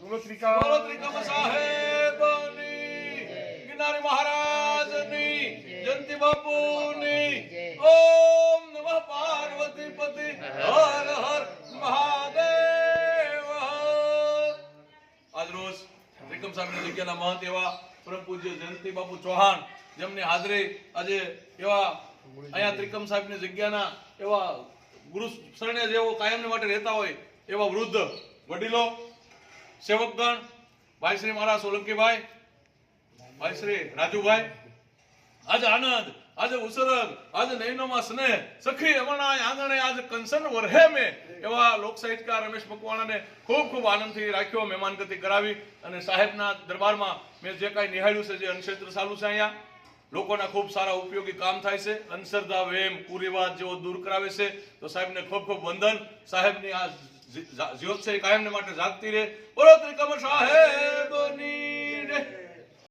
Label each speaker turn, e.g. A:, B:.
A: ત્રિકમ સાહેબની, ગિરનારી મહારાજની, જયંતિ બાપુની, ઓમ નમઃ પાર્વતી પતિ હર હર મહાદેવ. આજ રોજ ત્રિકમ સાહેબની જગ્યાના મહંત એવા પરમ પૂજ્ય જયંતિ બાપુ ચૌહાણ જેમની હાજરી આજે એવા અહીંયા ત્રિકમ સાહેબની જગ્યાના એવા ગુરુ શરણે જેવો કાયમને માટે રહેતા હોય એવા વૃદ્ધ વડીલો સેવકગણ, ભાઈ શ્રી મારા સોલંકીભાઈ, ભાઈ શ્રી રાજુભાઈ, આજે આનંદ, આજે ઉસરગ, આજે નયનોમાં સ્નેહ, સખી અમારા આંગણે આજે કંસન વરહે મે, એવા લોક સાહિત્યકાર રમેશ મકવાણાને ખૂબ ખૂબ આનંદથી રાખ્યો, મહેમાનગતિ કરાવી અને સાહેબના દરબારમાં મેં જે કાંઈ નિહાળ્યું છે, જે અનક્ષેત્ર ચાલુ છે અહીંયા, લોકોના ખૂબ સારા ઉપયોગી કામ થાય છે, અંધશ્રદ્ધા, વેમ, કુરિવાજ જેવો દૂર કરાવે છે, તો સાહેબને ખૂબ ખૂબ વંદન. સાહેબની આ જી- જા- જ્યોત છે કાયમને માટે જાગતી રહે. બોલો ત્રિકમ સાહેબ